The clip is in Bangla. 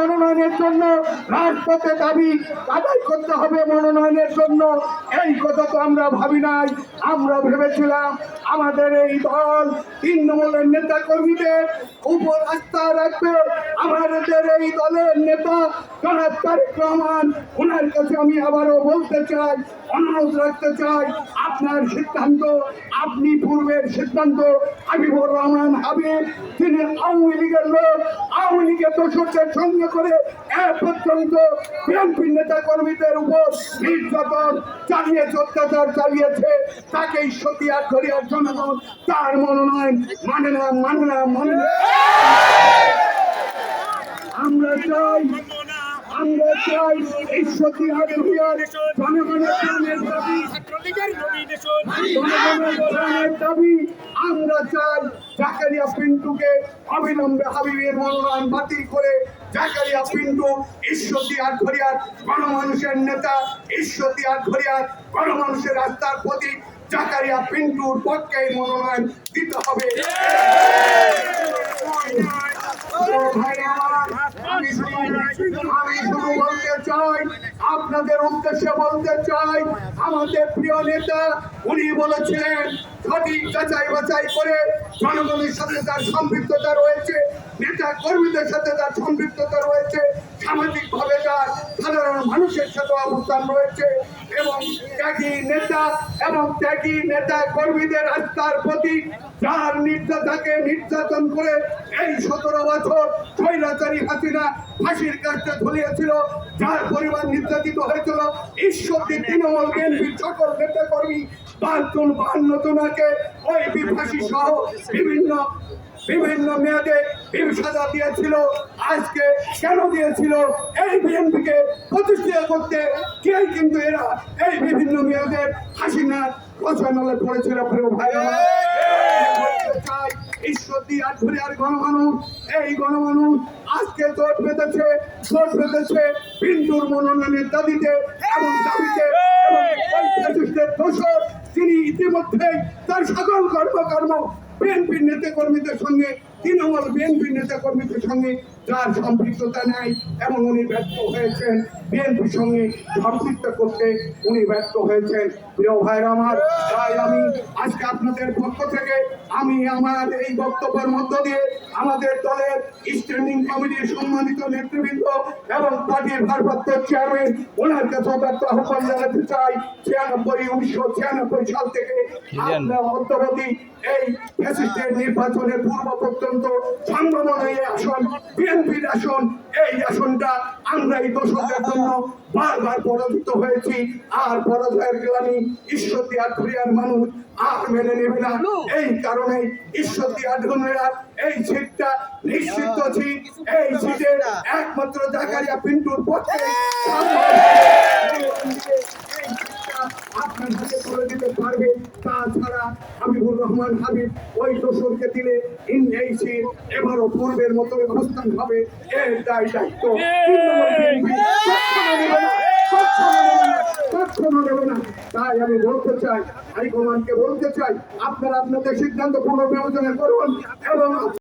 মনোনয়নের জন্য রাজপথে দাবি আদায় করতে হবে মনোনয়নের জন্য। এই কথা তো আমরা ভাবি নাই, আমরা ভেবেছিলাম আমাদের এই দল তৃণমূলের নেতা কর্মীদের উপর আস্থা রাখবে। আমাদের এই দলের নেতা জনাব তারেক রহমান ওনার কাছে আমি আবারও বলতে চাই, অনুরোধ রাখতে চাই, আপনার সিদ্ধান্ত, আপনি পূর্বের সিদ্ধান্ত। হাবিবুর রহমান হাবিব তিনি আওয়ামী লীগের লোক, আওয়ামী লীগের দোষকদের সঙ্গে করে এ পর্যন্ত বিএনপি নেতা কর্মীদের উপর নির্যাতন চালিয়েছে অত্যাচার চালিয়েছে। তাকেই সতিয়ার করিয়ার জনগণ তার মনোনয়ন মানে না মানে না মানে না। আমরা চাই আমরা চাই এই করিয়ার জনগণের প্রাণের দাবি। জনগণের প্রাণের দাবি। আমরা চাই জাকারিয়া পিন্টুকে অবিলম্বে হাবিবের মনোনয়ন বাতিল করে জাকারিয়া পিন্টু ঈশ্বরদী আটঘরিয়ার গণমানুষের নেতা ঈশ্বরদী আটঘরিয়ার গণমানুষের রাস্তার প্রতীক জাকারিয়া পিন্টুর পক্ষে মনোনয়ন দিতে হবে। আপনাদের উদ্দেশ্যে বলতে চাই, আমাদের প্রিয় নেতা, উনি বলেছিলেন সঠিক যাচাই বাছাই করে সাথে তার রয়েছে, নেতা কর্মীদের সাথে তার রয়েছে, সামাজিক ভাবে তার সাধারণ মানুষের সাথে রয়েছে এবং নেতা এবং নেতা কর্মীদের প্রতীক যার নির্যাতাকে নির্যাতন করে এই সতেরো বছর স্বৈরাচারী হাসিনা ফাঁসির কাজটা ঝুলিয়েছিল, যার পরিবার নির্যাতিত হয়েছিল। ঈশ্বরদী, তৃণমূল, বিএনপির সকল নেতা কর্মী বাহাত্তর বাহান্ন জনাকে ওই বিভাসী সহ বিভিন্ন বিভিন্ন মেয়াদে সাজা দিয়েছিল। আজকে কেন দিয়েছিল? এই বিএনপিকে প্রতিষ্ঠিত করতে কে কিন্তু এরা এই বিভিন্ন মেয়াদের হাসিনা রচনালে পড়েছিল প্রিয় ভাই চাই, ঈশ্বরদী আটঘরিয়ার গণমানুষ এই গণমানুষ আজকে জোট বেঁধেছে জোট বেঁধেছে বিন্দুর মনোনয়নের দাবিতে এবং দাবিতে এবং ওই ফ্যাসিস্টের দোষর ইতিমধ্যেই তার সকল কর্মকর্ম বিএনপির নেতাকর্মীদের সঙ্গে তৃণমূল বিএনপির নেতা কর্মীদের সঙ্গে যার সম্পৃক্ততা নাই এবং উনি ব্যর্থ হয়েছেন। বিএনপির সঙ্গে সম্পৃক্ত করতে উনি ব্যর্থ হয়েছেন। প্রিয় ভাইরা আমার তাই আমি আজকে আপনাদের পক্ষ থেকে আমি আমার এই বক্তব্যের মধ্য দিয়ে আমাদের দলের স্ট্যান্ডিং কমিটির সম্মানিত নেতৃবৃন্দ এবং পার্টির ভারপ্রাপ্ত চেয়ারম্যান ওনার কাছে ব্যর্থ আহ্বান জানাতে চাই। ছিয়ানব্বই উনিশশো ছিয়ানব্বই সাল থেকে আমরা অদ্যবধি এই ফ্যাসিস্টের নির্বাচনের পূর্ব পর্যন্ত সংগঠন এই আসন বিএনপির আসন এই আসনটা আমরা এই দোষকদের জন্য বারবার পরাজিত হয়েছি। আর পরাজয়ের গ্লানি ঈশ্বরদী আটঘরিয়ার মানুষ আর মেনে নেবে না। এই কারণে ঈশ্বরদী আটঘরিয়ার এই সিটটা নিশ্চিত সিট এই সিটের একমাত্র জাকারিয়া পিন্টুর পক্ষে আপনার হাতে তুলে দিতে পারবে তাছাড়া হাবিবুর রহমান হাবিব ওই দোসরকে দিলে ইন এবারও পূর্বের মতো অবস্থান হবে। এর দায় দায়িত্ব। তাই আমি বলতে চাই হাইকমান্ডকে বলতে চাই আপনারা আপনাদের সিদ্ধান্ত পুনর্বিবেচনা করুন এবং